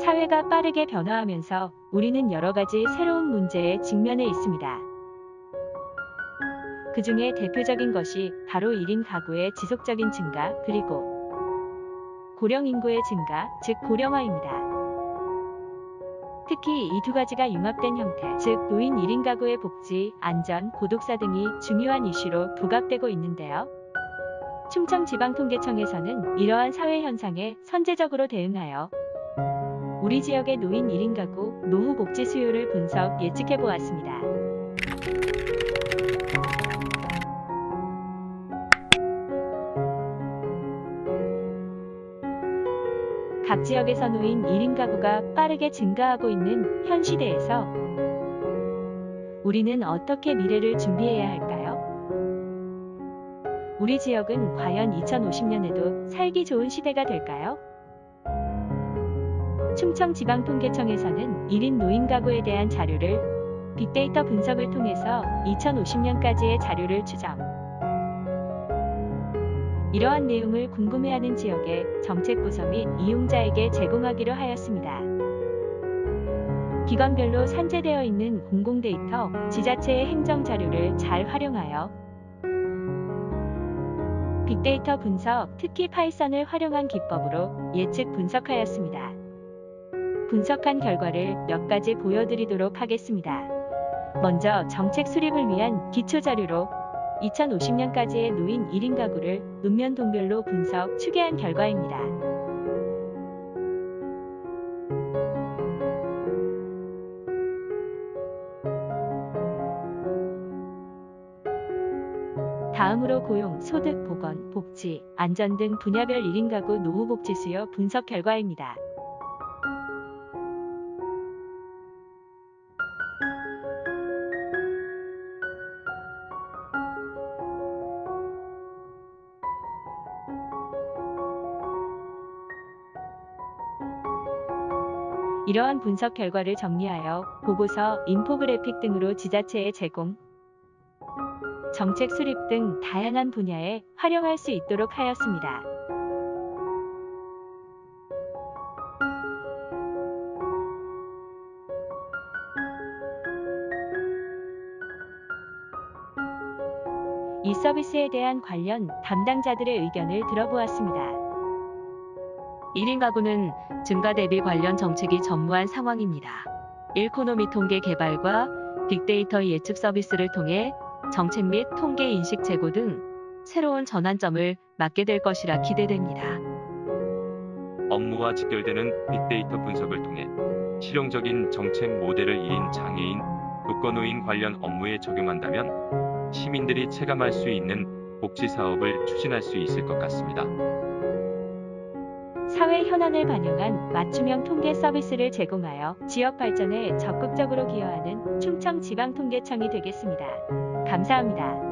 사회가 빠르게 변화하면서 우리는 여러 가지 새로운 문제에 직면해 있습니다. 그 중에 대표적인 것이 바로 1인 가구의 지속적인 증가 그리고 고령 인구의 증가, 즉 고령화입니다. 특히 이 두 가지가 융합된 형태, 즉 노인 1인 가구의 복지, 안전, 고독사 등이 중요한 이슈로 부각되고 있는데요. 충청지방통계청에서는 이러한 사회 현상에 선제적으로 대응하여 우리 지역의 노인 1인 가구 노후 복지 수요를 분석 예측해 보았습니다. 각 지역에서 노인 1인 가구가 빠르게 증가하고 있는 현 시대에서 우리는 어떻게 미래를 준비해야 할까요? 우리 지역은 과연 2050년에도 살기 좋은 시대가 될까요? 충청지방통계청에서는 1인 노인 가구에 대한 자료를 빅데이터 분석을 통해서 2050년까지의 자료를 추정. 이러한 내용을 궁금해하는 지역의 정책 부서 및 이용자에게 제공하기로 하였습니다. 기관별로 산재되어 있는 공공 데이터, 지자체의 행정 자료를 잘 활용하여 빅데이터 분석, 특히 파이썬을 활용한 기법으로 예측 분석하였습니다. 분석한 결과를 몇 가지 보여드리도록 하겠습니다. 먼저 정책 수립을 위한 기초 자료로 2050년까지의 노인 1인 가구를 읍면 동별로 분석, 추계한 결과입니다. 다음으로 고용, 소득, 보건, 복지, 안전 등 분야별 1인 가구 노후 복지 수요 분석 결과입니다. 이러한 분석 결과를 정리하여 보고서, 인포그래픽 등으로 지자체에 제공, 정책 수립 등 다양한 분야에 활용할 수 있도록 하였습니다. 이 서비스에 대한 관련 담당자들의 의견을 들어보았습니다. 1인 가구는 증가 대비 관련 정책이 전무한 상황입니다. 일코노미 통계 개발과 빅데이터 예측 서비스를 통해 정책 및 통계 인식 제고 등 새로운 전환점을 맞게 될 것이라 기대됩니다. 업무와 직결되는 빅데이터 분석을 통해 실용적인 정책 모델을 1인 장애인, 독거노인 관련 업무에 적용한다면 시민들이 체감할 수 있는 복지 사업을 추진할 수 있을 것 같습니다. 사회 현안을 반영한 맞춤형 통계 서비스를 제공하여 지역 발전에 적극적으로 기여하는 충청지방통계청이 되겠습니다. 감사합니다.